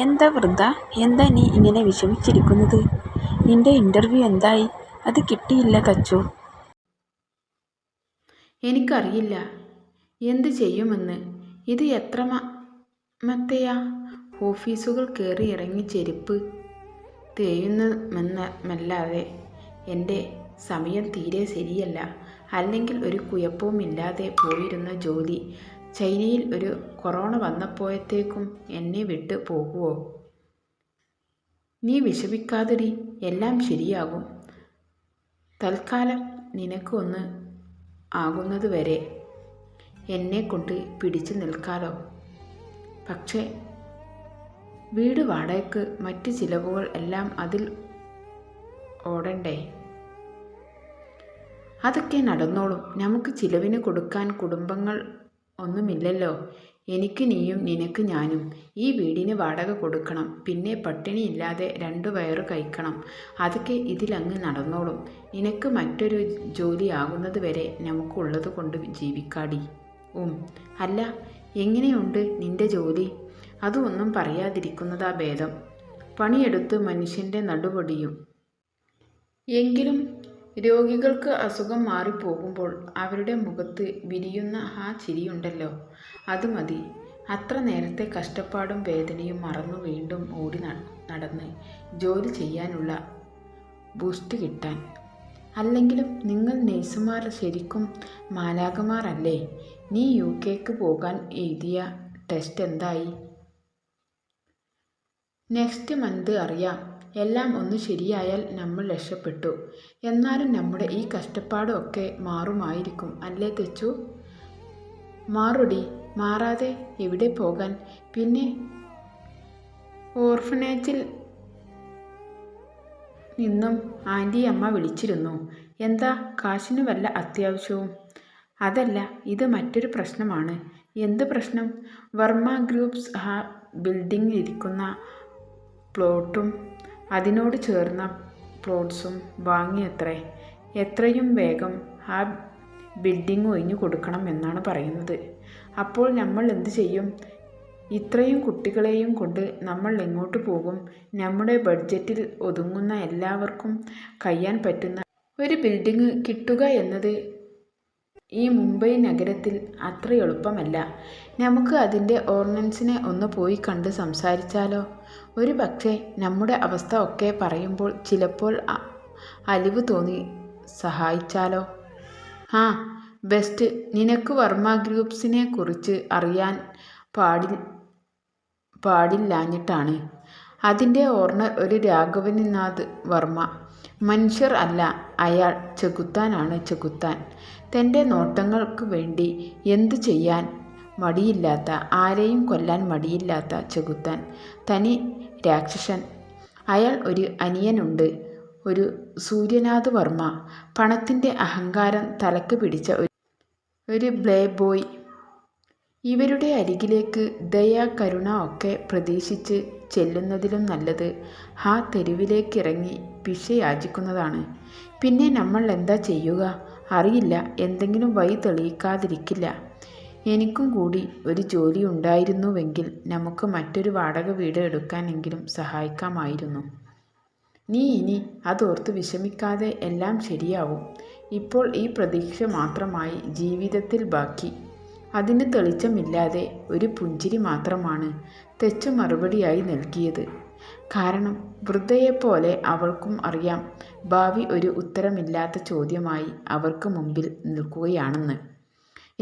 എന്താ വൃന്ദ? എന്താ നീ ഇങ്ങനെ വിഷമിച്ചിരിക്കുന്നത്? നിന്റെ ഇന്റർവ്യൂ എന്തായി? അത് കിട്ടിയില്ല കച്ചു. എനിക്കറിയില്ല. എന്ത് ചെയ്യുമെന്ന്. ഇത് എത്ര മത്തെയാ? ഓഫീസുകൾ കയറി ഇറങ്ങി ചെരുപ്പ് തേയുന്നമെന്നല്ലാതെ എന്റെ സമയം തീരെ ശരിയല്ല. അല്ലെങ്കിൽ ഒരു കുഴപ്പവുമില്ലാതെ പോയിരുന്ന ജോലി ചൈനയിൽ ഒരു കൊറോണ വന്നപ്പോഴത്തേക്കും എന്നെ വിട്ട് പോകുമോ നീ വിഷമിക്കാതിരി എല്ലാം ശരിയാകും. തൽക്കാലം നിനക്കൊന്ന് ആകുന്നതുവരെ ആകുന്നത് വരെ എന്നെ കൊണ്ട് പിടിച്ചു നിൽക്കാലോ. പക്ഷേ വീട് വാടകയ്ക്ക് മറ്റ് ചിലവുകൾ എല്ലാം അതിൽ ഓടണ്ടേ? അതൊക്കെ നടന്നോളും. നമുക്ക് ചിലവിന് കൊടുക്കാൻ കുടുംബങ്ങൾ ഒന്നുമില്ലല്ലോ. എനിക്ക് നീയും നിനക്ക് ഞാനും. ഈ വീടിന് വാടക കൊടുക്കണം. പിന്നെ പട്ടിണിയില്ലാതെ രണ്ടു വയറ് കഴിക്കണം. അതൊക്കെ ഇതിലങ്ങ് നടന്നോളും. നിനക്ക് മറ്റൊരു ജോലി ആകുന്നത് വരെ നമുക്കുള്ളത് കൊണ്ട് ജീവിക്കാടി. ഉം. അല്ല എങ്ങനെയുണ്ട് നിന്റെ ജോലി? അതൊന്നും പറയാതിരിക്കുന്നതാ ഭേദം. പണിയെടുത്ത് മനുഷ്യന്റെ നടുപൊടിയും. എങ്കിലും രോഗികൾക്ക് അസുഖം മാറിപ്പോകുമ്പോൾ അവരുടെ മുഖത്ത് വിരിയുന്ന ആ ചിരിയുണ്ടല്ലോ. അത് മതി. അത്ര നേരത്തെ കഷ്ടപ്പാടും വേദനയും മറന്നു വീണ്ടും ഓടി നടന്ന് ജോലി ചെയ്യാനുള്ള ബൂസ്റ്റ് കിട്ടാൻ. അല്ലെങ്കിലും നിങ്ങൾ നേഴ്സുമാർ ശരിക്കും മാലാകമാരല്ലേ നീ യു കെക്ക് പോകാൻ എഴുതിയ ടെസ്റ്റ് എന്തായി? നെക്സ്റ്റ് മന്ത് അറിയാം. എല്ലാം ഒന്ന് ശരിയായാൽ നമ്മൾ രക്ഷപ്പെട്ടു. എന്നാലും നമ്മുടെ ഈ കഷ്ടപ്പാടൊക്കെ മാറുമായിരിക്കും അല്ലേ തെച്ചു മാറുടി മാറാതെ എവിടെ പോകാൻ? പിന്നെ ഓർഫനേജിൽ നിന്നും ആന്റി അമ്മ വിളിച്ചിരുന്നു. എന്താ കാശിന് വല്ല അത്യാവശ്യവും? അതല്ല ഇത് മറ്റൊരു പ്രശ്നമാണ്. എന്ത് പ്രശ്നം? വർമ്മ ഗ്രൂപ്പ്സ് ആ ബിൽഡിങ്ങിലിരിക്കുന്ന പ്ലോട്ടും അതിനോട് ചേർന്ന പ്ലോട്ട്സും വാങ്ങിയത്രേ. എത്രയും വേഗം ആ ബിൽഡിംഗ് ഒഴിഞ്ഞു കൊടുക്കണം എന്നാണ് പറയുന്നത്. അപ്പോൾ നമ്മൾ എന്ത് ചെയ്യും? ഇത്രയും കുട്ടികളെയും കൊണ്ട് നമ്മൾ എങ്ങോട്ട് പോകും? നമ്മുടെ ബഡ്ജറ്റിൽ ഒതുങ്ങുന്ന എല്ലാവർക്കും കഴിയാൻ പറ്റുന്ന ഒരു ബിൽഡിംഗ് കിട്ടുക എന്നത് ഈ മുംബൈ നഗരത്തിൽ അത്ര എളുപ്പമല്ല. നമുക്ക് അതിന്റെ ഓർണൻസിനെ ഒന്ന് പോയി കണ്ട് സംസാരിച്ചാലോ? ഒരു പക്ഷേ നമ്മുടെ അവസ്ഥ ഒക്കെ പറയുമ്പോൾ ചിലപ്പോൾ അലിവ് തോന്നി. സഹായിച്ചാലോ? ആ ബെസ്റ്റ്. നിനക്ക് വർമ്മ ഗ്രൂപ്പ്സിനെ കുറിച്ച് അറിയാൻ പാടി പാടില്ലാഞ്ഞിട്ടാണ്. അതിന്റെ ഓർണർ ഒരു രാഘവനിനാഥ് വർമ്മ. മനുഷ്യർ അല്ല അയാൾ ചെകുത്താനാണ് ചെകുത്താൻ. തന്റെ നോട്ടങ്ങൾക്ക് വേണ്ടി എന്തു ചെയ്യാൻ മടിയില്ലാത്ത ആരെയും കൊല്ലാൻ മടിയില്ലാത്ത ചെകുത്താൻ. തനി രാക്ഷസൻ. അയാൾ ഒരു അനിയനുണ്ട്. ഒരു സൂര്യനാഥ് വർമ്മ. പണത്തിന്റെ അഹങ്കാരം തലക്ക് പിടിച്ച ഒരു ബ്ലേ ബോയ് ഇവരുടെ അരികിലേക്ക് ദയ കരുണ ഒക്കെ പ്രതീക്ഷിച്ച് ചെല്ലുന്നതിലും നല്ലത് ആ തെരുവിലേക്കിറങ്ങി ഇറങ്ങി യാചിക്കുന്നതാണ്. പിന്നെ നമ്മൾ എന്താ ചെയ്യുക? അറിയില്ല. എന്തെങ്കിലും വഴി തെളിയിക്കാതിരിക്കില്ല. എനിക്കും കൂടി ഒരു ജോലി ഉണ്ടായിരുന്നുവെങ്കിൽ നമുക്ക് മറ്റൊരു വാടക വീട് എടുക്കാനെങ്കിലും സഹായിക്കാമായിരുന്നു. നീ ഇനി അതോർത്ത് വിഷമിക്കാതെ എല്ലാം ശരിയാവും. ഇപ്പോൾ ഈ പ്രതീക്ഷ മാത്രമായി ജീവിതത്തിൽ ബാക്കി. അതിന് തെളിച്ചമില്ലാതെ ഒരു പുഞ്ചിരി മാത്രമാണ് തെച്ചു മറുപടിയായി നൽകിയത്. കാരണം വൃദ്ധയെപ്പോലെ അവൾക്കും അറിയാം ഭാവി ഒരു ഉത്തരമില്ലാത്ത ചോദ്യമായി അവർക്ക് മുമ്പിൽ നിൽക്കുകയാണെന്ന്.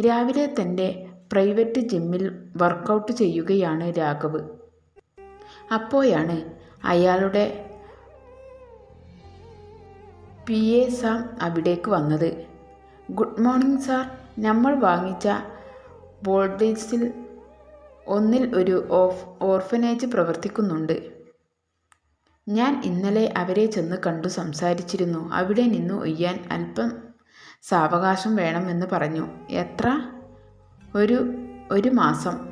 രാവിലെ തന്റെ പ്രൈവറ്റ് ജിമ്മിൽ വർക്കൗട്ട് ചെയ്യുകയാണ് രാഘവ്. അപ്പോഴാണ് അയാളുടെ പി എ സാം അവിടേക്ക് വന്നത്. Good morning sir. നമ്മൾ വാങ്ങിച്ച ബോൾഡേഴ്സിൽ ഒന്നിൽ ഒരു ഓഫ് ഓർഫനേജ് പ്രവർത്തിക്കുന്നുണ്ട്. ഞാൻ ഇന്നലെ അവരെ ചെന്ന് കണ്ടു സംസാരിച്ചിരുന്നു. അവിടെ നിന്ന് ഒയ്യാൻ അല്പം സാവകാശം വേണമെന്ന് പറഞ്ഞു. എത്ര? ഒരു ഒരു മാസം.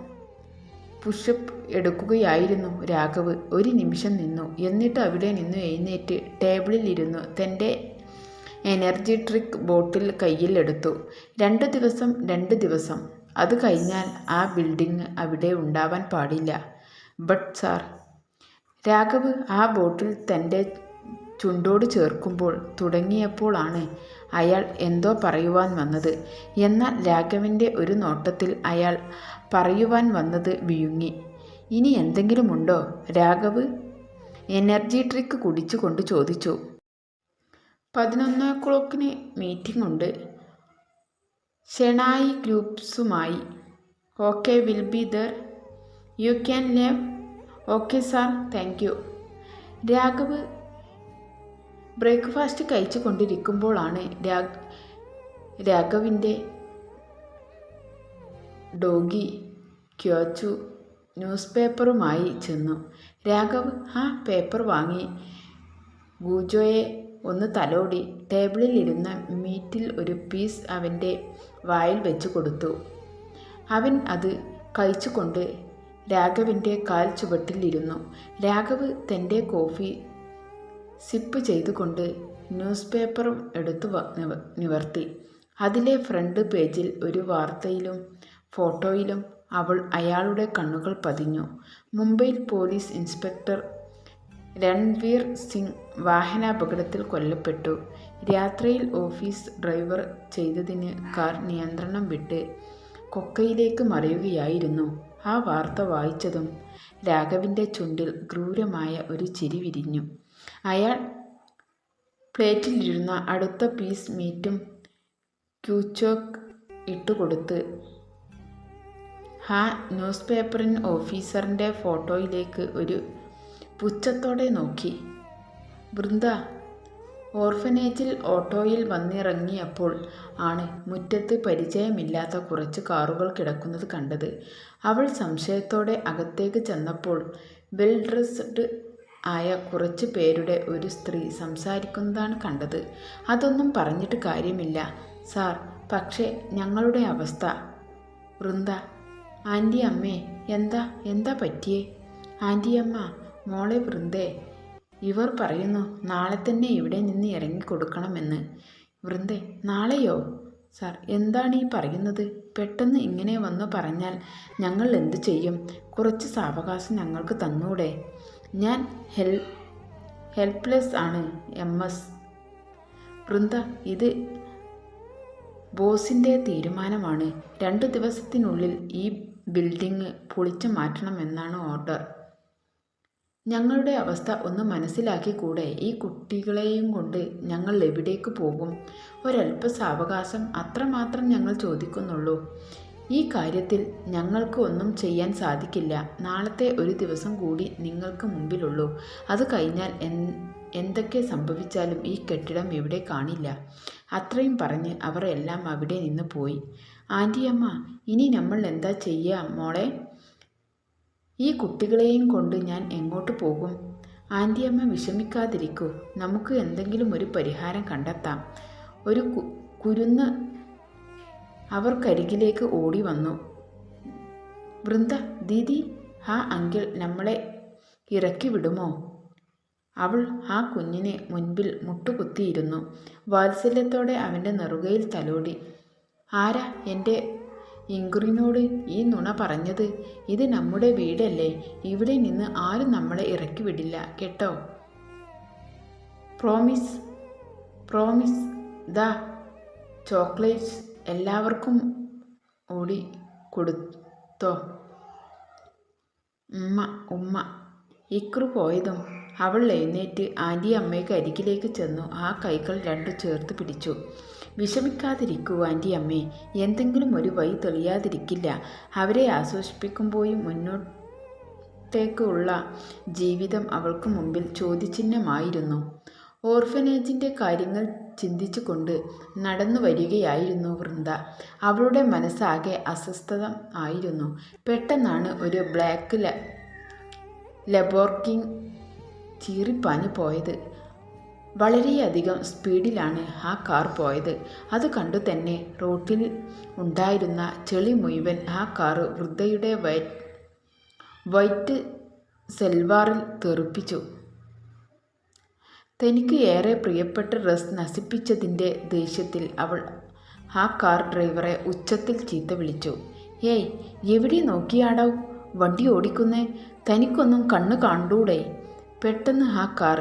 പുഷപ്പ് എടുക്കുകയായിരുന്നു രാഘവ്. ഒരു നിമിഷം നിന്നു. എന്നിട്ട് അവിടെ നിന്ന് എഴുന്നേറ്റ് ടേബിളിൽ ഇരുന്നു. തന്റെ എനർജി ഡ്രിങ്ക് ബോട്ടിൽ കയ്യിലെടുത്തു രണ്ട് ദിവസം രണ്ട് ദിവസം. അത് കഴിഞ്ഞാൽ ആ ബിൽഡിംഗ് അവിടെ ഉണ്ടാവാൻ പാടില്ല. ബട്ട് സാർ രാഘവ് ആ ബോട്ടിൽ തന്റെ ചുണ്ടോട് ചേർക്കുമ്പോൾ തുടങ്ങിയപ്പോഴാണ് അയാൾ എന്തോ പറയുവാൻ വന്നത്. എന്നാൽ രാഘവന്റെ ഒരു നോട്ടത്തിൽ അയാൾ പറയുവാൻ വന്നത് വിഴുങ്ങി. ഇനി എന്തെങ്കിലും ഉണ്ടോ? രാഘവ് എനർജി ഡ്രിങ്ക് കുടിച്ചുകൊണ്ട് ചോദിച്ചു. പതിനൊന്ന് ക്ലോക്കിന് മീറ്റിംഗ് ഉണ്ട്. Shenoy ഗ്രൂപ്പ്സുമായി. Okay will be there. You can leave. Okay sir thank you. Raghav breakfast കഴിച്ചു കൊണ്ടിരിക്കുമ്പോഴാണ് രാഘവിന്റെ ഡോഗി ക്യോച്ചു ന്യൂസ് പേപ്പറുമായി ചെന്നു. രാഘവ് ആ പേപ്പർ വാങ്ങി. ഗൂജോയെ ഒന്ന് തലോടി. ടേബിളിൽ ഇരുന്ന മീറ്റിൽ ഒരു പീസ് അവന്റെ വായിൽ വെച്ച് കൊടുത്തു. അവൻ അത് കഴിച്ചുകൊണ്ട് രാഘവിന്റെ കാൽ ചുവട്ടിലിരുന്നു. രാഘവ് തന്റെ കോഫി സിപ്പ് ചെയ്തുകൊണ്ട് ന്യൂസ് പേപ്പറും എടുത്തു നിവർത്തി. അതിലെ ഫ്രണ്ട് പേജിൽ ഒരു വാർത്തയിലും ഫോട്ടോയിലും അവൾ അയാളുടെ കണ്ണുകൾ പതിഞ്ഞു. മുംബൈയിൽ പോലീസ് ഇൻസ്പെക്ടർ രൺവീർ സിംഗ് വാഹനാപകടത്തിൽ കൊല്ലപ്പെട്ടു. രാത്രിയിൽ ഓഫീസ് ഡ്രൈവർ ചെയ്തതിന് കാർ നിയന്ത്രണം വിട്ട് കൊക്കയിലേക്ക് മറിയുകയായിരുന്നു. ആ വാർത്ത വായിച്ചതും രാഘവിന്റെ ചുണ്ടിൽ ക്രൂരമായ ഒരു ചിരി വിരിഞ്ഞു. അയാൾ പ്ലേറ്റിലിരുന്ന അടുത്ത പീസ് മീറ്റും ക്യൂച്ചോക്ക് ഇട്ടുകൊടുത്ത് ആ ന്യൂസ് പേപ്പറിൻ ഓഫീസറിന്റെ ഫോട്ടോയിലേക്ക് ഒരു പുച്ഛത്തോടെ നോക്കി. വൃന്ദ ഓർഫനേജിൽ ഓട്ടോയിൽ വന്നിറങ്ങിയപ്പോൾ ആണ് മുറ്റത്ത് പരിചയമില്ലാത്ത കുറച്ച് കാറുകൾ കിടക്കുന്നത് കണ്ടത്. അവൾ സംശയത്തോടെ അകത്തേക്ക് ചെന്നപ്പോൾ വെൽ ഡ്രസ്ഡ് ആയ കുറച്ച് പേരുടെ ഒരു സ്ത്രീ സംസാരിക്കുന്നതാണ് കണ്ടത്. അതൊന്നും പറഞ്ഞിട്ട് കാര്യമില്ല. സാർ പക്ഷേ ഞങ്ങളുടെ അവസ്ഥ. വൃന്ദ ആന്റി അമ്മേ എന്താ എന്താ പറ്റിയേ? ആന്റി അമ്മ മോളെ വൃന്ദേ ഇവർ പറയുന്നു നാളെ തന്നെ ഇവിടെ നിന്ന് ഇറങ്ങിക്കൊടുക്കണമെന്ന്. വൃന്ദേ നാളെയോ? സാർ എന്താണ് ഈ പറയുന്നത്? പെട്ടെന്ന് ഇങ്ങനെ വന്നു പറഞ്ഞാൽ ഞങ്ങൾ എന്തു ചെയ്യും? കുറച്ച് സാവകാശം ഞങ്ങൾക്ക് തന്നൂടെ. ഞാൻ ഹെൽ ഹെൽപ്ലെസ് ആണ് എം എസ്. വൃന്ദ ഇത് ബോസിന്റെ തീരുമാനമാണ്. രണ്ട് ദിവസത്തിനുള്ളിൽ ഈ ബിൽഡിംഗ് പൊളിച്ചു മാറ്റണമെന്നാണ് ഓർഡർ. ഞങ്ങളുടെ അവസ്ഥ ഒന്ന് മനസ്സിലാക്കി കൂടെ ഈ കുട്ടികളെയും കൊണ്ട് ഞങ്ങൾ എവിടേക്ക് പോകും? ഒരല്പ സാവകാശം അത്രമാത്രം ഞങ്ങൾ ചോദിക്കുന്നുള്ളൂ. ഈ കാര്യത്തിൽ ഞങ്ങൾക്ക് ഒന്നും ചെയ്യാൻ സാധിക്കില്ല. നാളത്തെ ഒരു ദിവസം കൂടി നിങ്ങൾക്ക് മുമ്പിലുള്ളൂ. അത് കഴിഞ്ഞാൽ എന്തൊക്കെ സംഭവിച്ചാലും ഈ കെട്ടിടം ഇവിടെ കാണില്ല. അത്രയും പറഞ്ഞ് അവർ എല്ലാം അവിടെ നിന്ന് പോയി. ആന്റിയമ്മ ഇനി നമ്മൾ എന്താ ചെയ്യുക മോളെ? ഈ കുട്ടികളെയും കൊണ്ട് ഞാൻ എങ്ങോട്ട് പോകും? ആന്റിയമ്മ വിഷമിക്കാതിരിക്കൂ. നമുക്ക് എന്തെങ്കിലും ഒരു പരിഹാരം കണ്ടെത്താം ഒരു കു- കുരുന്ന് അവർക്കരികിലേക്ക് ഓടി വന്നു. വൃന്ദ ദീദി ആ അങ്കിൾ നമ്മളെ ഇറക്കി വിടുമോ? അവൾ ആ കുഞ്ഞിനെ മുൻപിൽ മുട്ടുകുത്തിയിരുന്നു. വാത്സല്യത്തോടെ അവന്റെ നെറുകയിൽ തലോടി. ആരാ എന്റെ ഇങ്കുറിനോട് ഈ നുണ പറഞ്ഞത്? ഇത് നമ്മുടെ വീടല്ലേ? ഇവിടെ നിന്ന് ആരും നമ്മളെ ഇറക്കി വിടില്ല കേട്ടോ? പ്രോമിസ് പ്രോമിസ് ദാ ചോക്ലേറ്റ്സ്. എല്ലാവർക്കും ഓടി കൊടുത്തോ. ഉമ്മ ഉമ്മ. ഇക്രു പോയതും അവൾ എഴുന്നേറ്റ് ആന്റി അമ്മയ്ക്ക് അരികിലേക്ക് ചെന്നു. ആ കൈകൾ രണ്ടു ചേർത്ത് പിടിച്ചു. വിഷമിക്കാതിരിക്കൂ ആന്റി അമ്മേ. എന്തെങ്കിലും ഒരു വഴി തെളിയാതിരിക്കില്ല. അവരെ ആശ്വസിപ്പിക്കുമ്പോഴും മുന്നോട്ടേക്കുള്ള ജീവിതം അവൾക്ക് മുമ്പിൽ ചോദ്യചിഹ്നമായിരുന്നു. ഓർഫനേജിന്റെ കാര്യങ്ങൾ ചിന്തിച്ചുകൊണ്ട് നടന്നു വരികയായിരുന്നു വൃന്ദ. അവളുടെ മനസ്സാകെ അസ്വസ്ഥത ആയിരുന്നു. പെട്ടെന്നാണ് ഒരു ബ്ലാക്ക് ലബോർക്കിംഗ് ചീറിപ്പാഞ്ഞു പോയത്. വളരെയധികം സ്പീഡിലാണ് ആ കാർ പോയത്. അത് കണ്ടു തന്നെ റോട്ടിൽ ഉണ്ടായിരുന്ന ചെളി മുഴുവൻ ആ കാർ വൃദ്ധയുടെ വൈറ്റ് സെൽവാറിൽ തെറിപ്പിച്ചു. തനിക്ക് ഏറെ പ്രിയപ്പെട്ട ഡ്രസ് നശിപ്പിച്ചതിന്റെ ദേഷ്യത്തിൽ അവൾ ആ കാർ ഡ്രൈവറെ ഉച്ചത്തിൽ ചീത്ത വിളിച്ചു. ഏയ് എവിടെ നോക്കിയാടോ? വണ്ടി ഓടിക്കുന്നേ. തനിക്കൊന്നും കണ്ണ് കണ്ടൂടെ പെട്ടെന്ന് ആ കാർ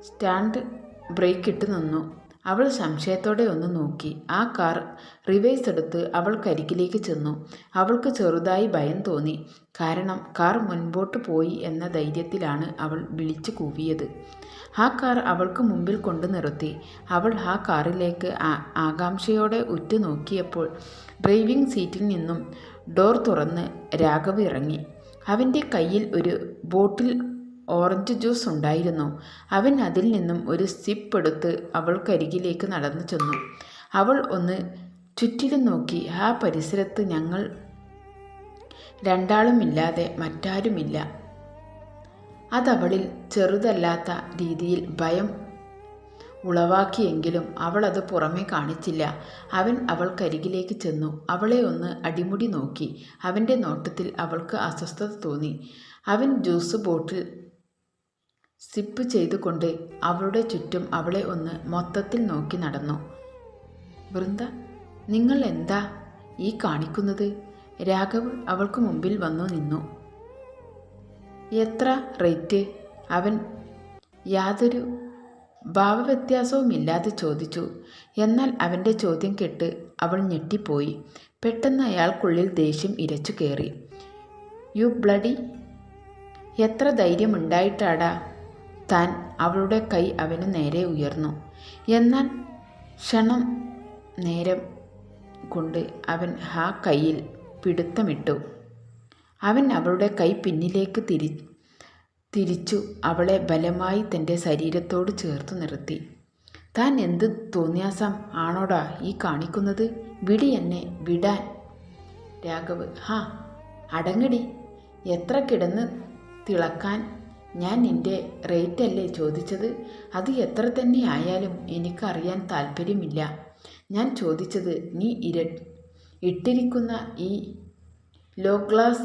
സ്റ്റാൻഡ് ബ്രേക്കിട്ട് നിന്നു. അവൾ സംശയത്തോടെ ഒന്ന് നോക്കി. ആ കാർ റിവേഴ്സ് എടുത്ത് അവൾ കരിക്കിലേക്ക് ചെന്നു. അവൾക്ക് ചെറുതായി ഭയം തോന്നി. കാരണം കാർ മുൻപോട്ട് പോയി എന്ന ധൈര്യത്തിലാണ് അവൾ വിളിച്ചു കൂവിയത്. ആ കാർ അവൾക്ക് മുമ്പിൽ കൊണ്ടു നിർത്തി. അവൾ ആ കാറിലേക്ക് ആകാംക്ഷയോടെ ഉറ്റുനോക്കിയപ്പോൾ ഡ്രൈവിംഗ് സീറ്റിൽ നിന്നും ഡോർ തുറന്ന് രാഘവ് ഇറങ്ങി. അവന്റെ കയ്യിൽ ഒരു ബോട്ടിൽ ഓറഞ്ച് ജ്യൂസ് ഉണ്ടായിരുന്നു. അവൻ അതിൽ നിന്നും ഒരു സിപ്പ് എടുത്ത് അവൾക്കരികിലേക്ക് നടന്നു ചെന്നു. അവൾ ഒന്ന് ചുറ്റിലും നോക്കി. ആ പരിസരത്ത് ഞങ്ങൾ രണ്ടാളുമില്ലാതെ മറ്റാരുമില്ല. അതവളിൽ ചെറുതല്ലാത്ത രീതിയിൽ ഭയം ഉളവാക്കിയെങ്കിലും അവൾ അത് പുറമേ കാണിച്ചില്ല. അവൻ അവൾക്കരികിലേക്ക് ചെന്നു. അവളെ ഒന്ന് അടിമുടി നോക്കി. അവന്റെ നോട്ടത്തിൽ അവൾക്ക് അസ്വസ്ഥത തോന്നി. അവൻ ജ്യൂസ് ബോട്ടിൽ സിപ്പ് ചെയ്തുകൊണ്ട് അവളുടെ ചുറ്റും അവളെ ഒന്ന് മൊത്തത്തിൽ നോക്കി നടന്നു. വൃന്ദ നിങ്ങൾ എന്താ ഈ കാണിക്കുന്നത്? രാഘവ് അവൾക്ക് മുമ്പിൽ വന്നു നിന്നു. എത്ര റേറ്റ്? അവൻ യാതൊരു ഭാവവ്യത്യാസവുമില്ലാതെ ചോദിച്ചു. എന്നാൽ അവന്റെ ചോദ്യം കേട്ട് അവൾ ഞെട്ടിപ്പോയി. പെട്ടെന്ന് അയാൾക്കുള്ളിൽ ദേഷ്യം ഇരച്ചു കയറി. You bloody? എത്ര ധൈര്യമുണ്ടായിട്ടാടാ താൻ അവളുടെ കൈ അവന് നേരെ ഉയർന്നു. എന്നാൽ ക്ഷണം നേരം കൊണ്ട് അവൻ ആ കയ്യിൽ പിടുത്തമിട്ടു. അവൻ അവളുടെ കൈ പിന്നിലേക്ക് തിരി തിരിച്ചു അവളെ ബലമായി തന്റെ ശരീരത്തോട് ചേർത്ത് നിർത്തി. താൻ എന്ത് തോന്നിയാസം ആണോടാ ഈ കാണിക്കുന്നത്? വിടി എന്നെ വിടാൻ. രാഘവ് ഹാ അടങ്ങടി. എത്ര കിടന്ന് തിളക്കാൻ ഞാൻ നിന്റെ റേറ്റ് അല്ലേ ചോദിച്ചത്? അത് എത്ര തന്നെ ആയാലും എനിക്കറിയാൻ താല്പര്യമില്ല. ഞാൻ ചോദിച്ചത് നീ ഇര ഇട്ടിരിക്കുന്ന ഈ ലോ ക്ലാസ്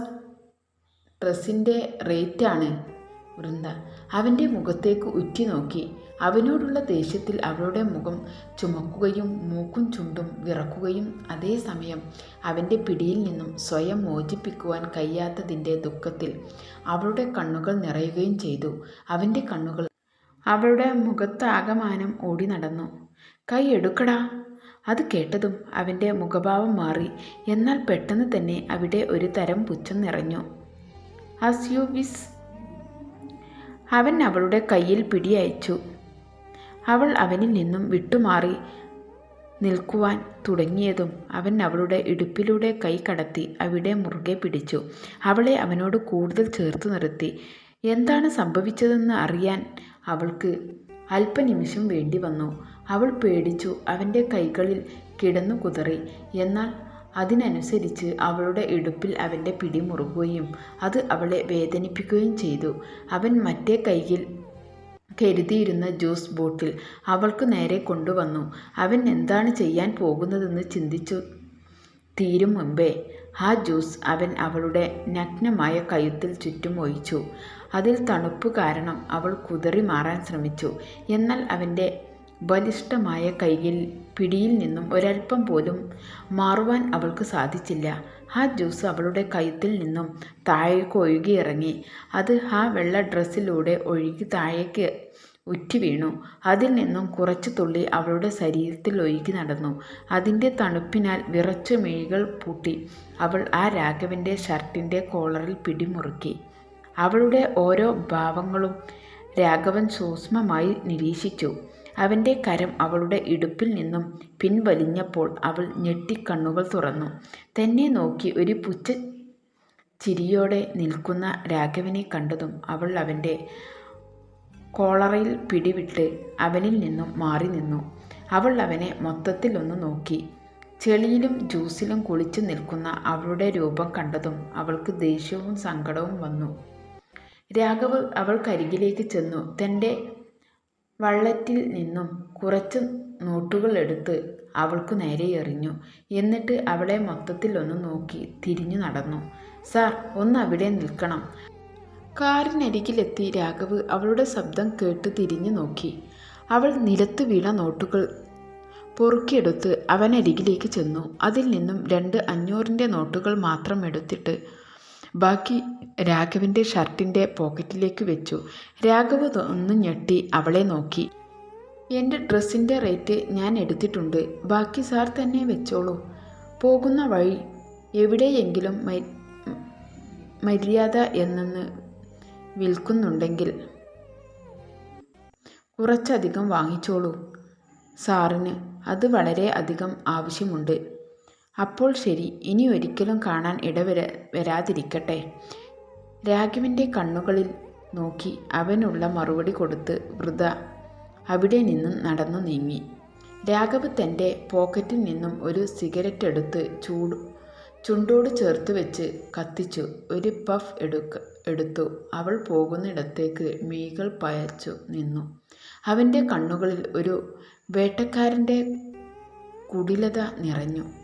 ഡ്രസ്സിന്റെ റേറ്റാണ് വൃന്ദ അവന്റെ മുഖത്തേക്ക് ഉറ്റുനോക്കി അവനോടുള്ള ദേഷ്യത്തിൽ അവളുടെ മുഖം ചുമക്കുകയും മൂക്കും ചുണ്ടും വിറക്കുകയും അതേസമയം അവന്റെ പിടിയിൽ നിന്നും സ്വയം മോചിപ്പിക്കുവാൻ കഴിയാത്തതിന്റെ ദുഃഖത്തിൽ അവളുടെ കണ്ണുകൾ നിറയുകയും ചെയ്തു. അവന്റെ കണ്ണുകൾ അവളുടെ മുഖത്താകമാനം ഓടി നടന്നു. കൈ എടുക്കടാ. അത് കേട്ടതും അവന്റെ മുഖഭാവം മാറി. എന്നാൽ പെട്ടെന്ന് തന്നെ അവിടെ ഒരു തരം പുച്ഛം നിറഞ്ഞു. അസ്യൂവിസ്. അവൻ അവളുടെ കയ്യിൽ പിടിയയച്ചു അവൾ അവനിൽ നിന്നും വിട്ടുമാറി നിൽക്കുവാൻ തുടങ്ങിയതും അവൻ അവളുടെ ഇടുപ്പിലൂടെ കൈ കടത്തി അവിടെ മുറുകെ പിടിച്ചു. അവളെ അവനോട് കൂടുതൽ ചേർത്ത് നിർത്തി. എന്താണ് സംഭവിച്ചതെന്ന് അറിയാൻ അവൾക്ക് അല്പനിമിഷം വേണ്ടി വന്നു. അവൾ പേടിച്ചു അവന്റെ കൈകളിൽ കിടന്നു കുതറി. എന്നാൽ അതിനനുസരിച്ച് അവളുടെ ഇടുപ്പിൽ അവന്റെ പിടി മുറുകുകയും അത് അവളെ വേദനിപ്പിക്കുകയും ചെയ്തു. അവൻ മറ്റേ കൈയിൽ കരുതിയിരുന്ന ജ്യൂസ് ബോട്ടിൽ അവൾക്ക് നേരെ കൊണ്ടുവന്നു. അവൻ എന്താണ് ചെയ്യാൻ പോകുന്നതെന്ന് ചിന്തിച്ചു തീരും മുമ്പേ ആ ജ്യൂസ് അവൻ അവളുടെ നഗ്നമായ കഴുത്തിൽ ചുറ്റും ഒഴിച്ചു. അതിൽ തണുപ്പ് കാരണം അവൾ കുതറി മാറാൻ ശ്രമിച്ചു. എന്നാൽ അവന്റെ ബലിഷ്ഠമായ കൈയിൽ പിടിയിൽ നിന്നും ഒരൽപ്പം പോലും മാറുവാൻ അവൾക്ക് സാധിച്ചില്ല. ആ ജ്യൂസ് അവളുടെ കൈത്തിൽ നിന്നും താഴേക്ക് ഒഴുകി ഇറങ്ങി അത് ആ വെള്ള ഡ്രസ്സിലൂടെ ഒഴുകി താഴേക്ക് ഉറ്റി വീണു. അതിൽ നിന്നും കുറച്ച് തുള്ളി അവളുടെ ശരീരത്തിൽ ഒഴുകി നടന്നു. അതിന്റെ തണുപ്പിനാൽ വിറച്ച മിഴികൾ പൂട്ടി. അവൾ ആ രാഘവന്റെ ഷർട്ടിന്റെ കോളറിൽ പിടിമുറുക്കി. അവളുടെ ഓരോ ഭാവങ്ങളും രാഘവൻ സൂക്ഷ്മമായി നിരീക്ഷിച്ചു. അവന്റെ കരം അവളുടെ ഇടുപ്പിൽ നിന്നും പിൻവലിഞ്ഞപ്പോൾ അവൾ ഞെട്ടിക്കണ്ണുകൾ തുറന്നു. തന്നെ നോക്കി ഒരു പുച്ച ചിരിയോടെ നിൽക്കുന്ന രാഘവനെ കണ്ടതും അവൾ അവന്റെ കോളറയിൽ പിടിവിട്ട് അവനിൽ നിന്നും മാറി നിന്നു. അവൾ അവനെ മൊത്തത്തിൽ ഒന്ന് നോക്കി. ചെളിയിലും ജ്യൂസിലും കുളിച്ചു നിൽക്കുന്ന അവളുടെ രൂപം കണ്ടതും അവൾക്ക് ദേഷ്യവും സങ്കടവും വന്നു. രാഘവ് അവൾക്കരികിലേക്ക് ചെന്നു. തന്റെ വള്ളറ്റിൽ നിന്നും കുറച്ച് നോട്ടുകൾ എടുത്ത് അവൾക്ക് നേരെ എറിഞ്ഞു. എന്നിട്ട് അവളെ മൊത്തത്തിൽ ഒന്ന് നോക്കി തിരിഞ്ഞു നടന്നു. സാർ ഒന്ന് അവിടെ നിൽക്കണം കാറിനരികിലെത്തി രാഘവ് അവളുടെ ശബ്ദം കേട്ട് തിരിഞ്ഞു നോക്കി. അവൾ നിലത്ത് വീണ നോട്ടുകൾ പൊറുക്കിയെടുത്ത് അവനരികിലേക്ക് ചെന്നു. അതിൽ നിന്നും രണ്ട് അഞ്ഞൂറിന്റെ നോട്ടുകൾ മാത്രം എടുത്തിട്ട് ബാക്കി രാഘവിന്റെ ഷർട്ടിന്റെ പോക്കറ്റിലേക്ക് വെച്ചു. രാഘവ് ഒന്ന് ഞെട്ടി അവളെ നോക്കി. എന്റെ ഡ്രസ്സിന്റെ റേറ്റ് ഞാൻ എടുത്തിട്ടുണ്ട്. ബാക്കി സാർ തന്നെ വെച്ചോളൂ. പോകുന്ന വഴി എവിടെയെങ്കിലും മര്യാദ എന്നെന്ന് വിൽക്കുന്നുണ്ടെങ്കിൽ കുറച്ചധികം വാങ്ങിച്ചോളൂ സാറിന്. അത് വളരെ അധികം ആവശ്യമുണ്ട്. അപ്പോൾ ശരി ഇനി ഒരിക്കലും കാണാൻ ഇടവര വരാതിരിക്കട്ടെ. രാഘവിന്റെ കണ്ണുകളിൽ നോക്കി അവനുള്ള മറുപടി കൊടുത്ത് വൃത അവിടെ നിന്നും നടന്നു നീങ്ങി. രാഘവ് തന്റെ പോക്കറ്റിൽ നിന്നും ഒരു സിഗരറ്റ് എടുത്ത് ചൂട് ചുണ്ടോട് ചേർത്ത് വെച്ച് കത്തിച്ചു. ഒരു പഫ് എടുക്ക എടുത്തു. അവൾ പോകുന്നിടത്തേക്ക് മീകൾ പയച്ചു നിന്നു. അവന്റെ കണ്ണുകളിൽ ഒരു വേട്ടക്കാരന്റെ കുടിലത നിറഞ്ഞു.